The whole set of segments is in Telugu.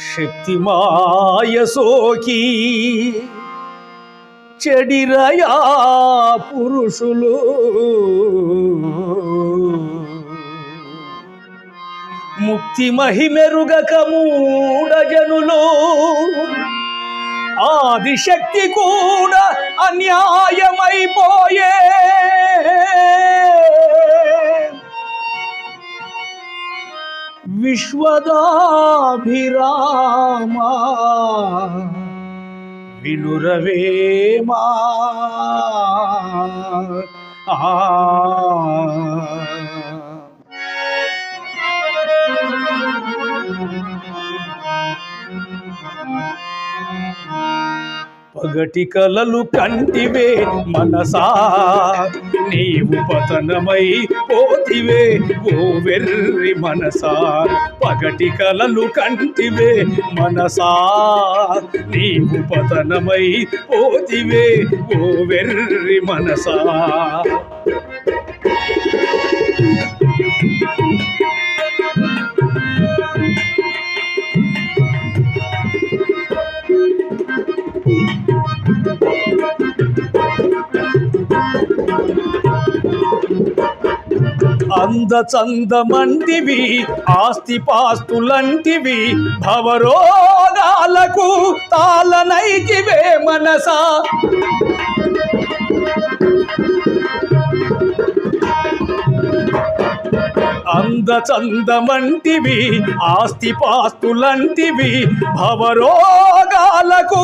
శక్తిమాయ సోకి. చెడిరయా పురుషులు. ముక్తి మహిమెరుగక మూడజనులు ఆదిశక్తి కూడా అన్యాయమైపోయే. ವಿಶ್ವದಾಭಿರಾಮ ವಿನುರವೇಮ ಆ Thank you. పగటి కలలు కంటివే మనసా. నీవు పతనమై పోతివే ఓ వెర్రి మనసా. పగటి కలలు కంటివే మనసా. నీవు పతనమై పోతివే ఓ వెర్రి మనసా. అంద చందమంటివి ఆస్తి పాస్తులంటివి భవరోగాలకు తాళనైతివే మనసా. అంద చందమంటివి ఆస్తి పాస్తులంటివి భవరోగాలకు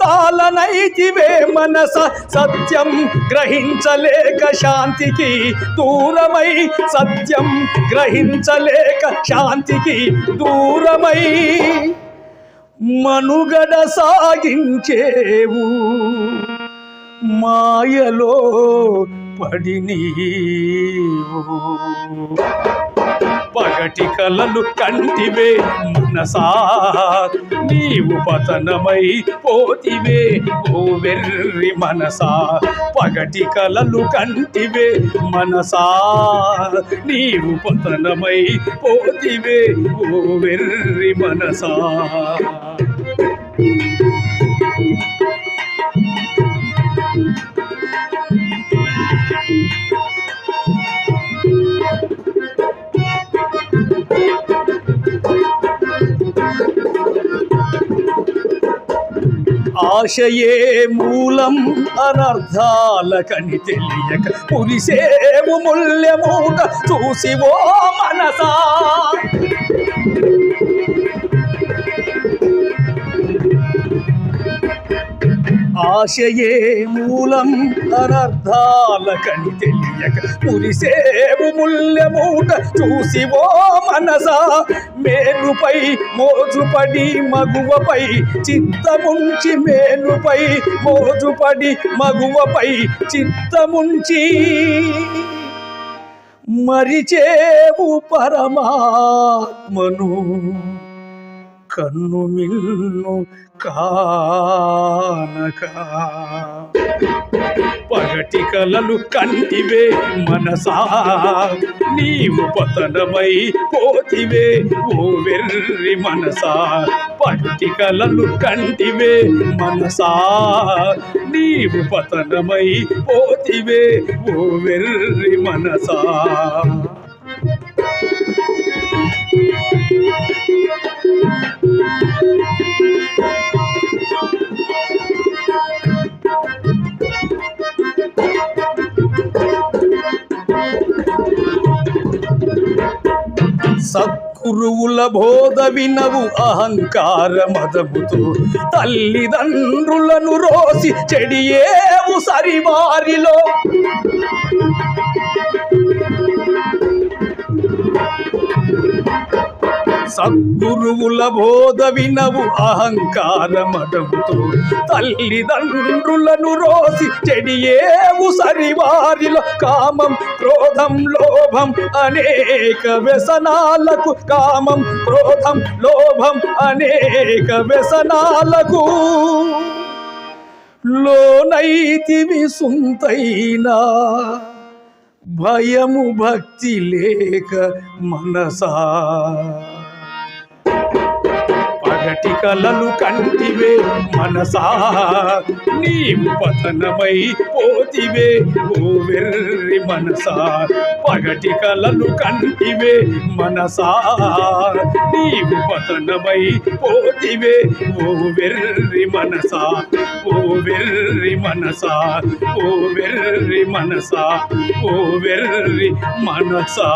తాళనైతివే మనస సత్యం గ్రహించలేక శాంతికి దూరమై సత్యం గ్రహించలేక శాంతికి దూరమై మనుగడ సాగించేవు. మాయలో పడి నీవు. పగటి కలలు కంటివే మనసా. నీవు పతనమై పోతివే ఓ వెర్రి మనసా. పగటి కలలు కంటివే మనసా. నీవు పతనమై పోతివే ఓ వెర్రి మనసా. ఆశయే మూలం అనర్థాలకని తెలియక పురిసేము ముల్యమూట చూసి ఓ మనసా. ఆశయే మూలం అనర్థాలకని తెలియక పులిసేవు ముల్లెమూట చూసి ఓ మనసా. మేలుపై మోజుపడి మగువపై చిత్తముంచి మేలుపై మోజుపడి మగువపై చిత్తముంచి మరిచేవు పరమాత్మను కన్ను మిన్ను కానక. పగటి కలలు కంటివే మనసా. నీవు పతనమై పోతివే ఓ వెర్రి మనసా. పగటి కలలు కంటివే మనసా. నీవు పతనమై పోతివే ఓ వెర్రి మనసా. సద్గురువుల బోధ వినవు అహంకార మదముతో. తల్లిదండ్రులను రోసి చెడియేవు సరివారిలో. సద్గురువుల బోధ వినవు అహంకారమటముతో తల్లిదండ్రులను రోసి చెడియేవు సరివారిలో కామం క్రోధం లోభం అనేక వ్యసనాలకు కామం క్రోధం లోభం అనేక వ్యసనాలకు లోనైతివి సుంతైనా భయము భక్తి లేక మనసా. పగటి కలలు కంటివే మనసా నీవు పతనమై పోతివే ఓ వెర్రి మనసా పగటి కలలు కంటివే మనసా నీవు పతనమై పోతివే ఓ వెర్రి మనసా ఓ వెర్రి మనసా ఓ వెర్రి మనసా ఓ వెర్రి మనసా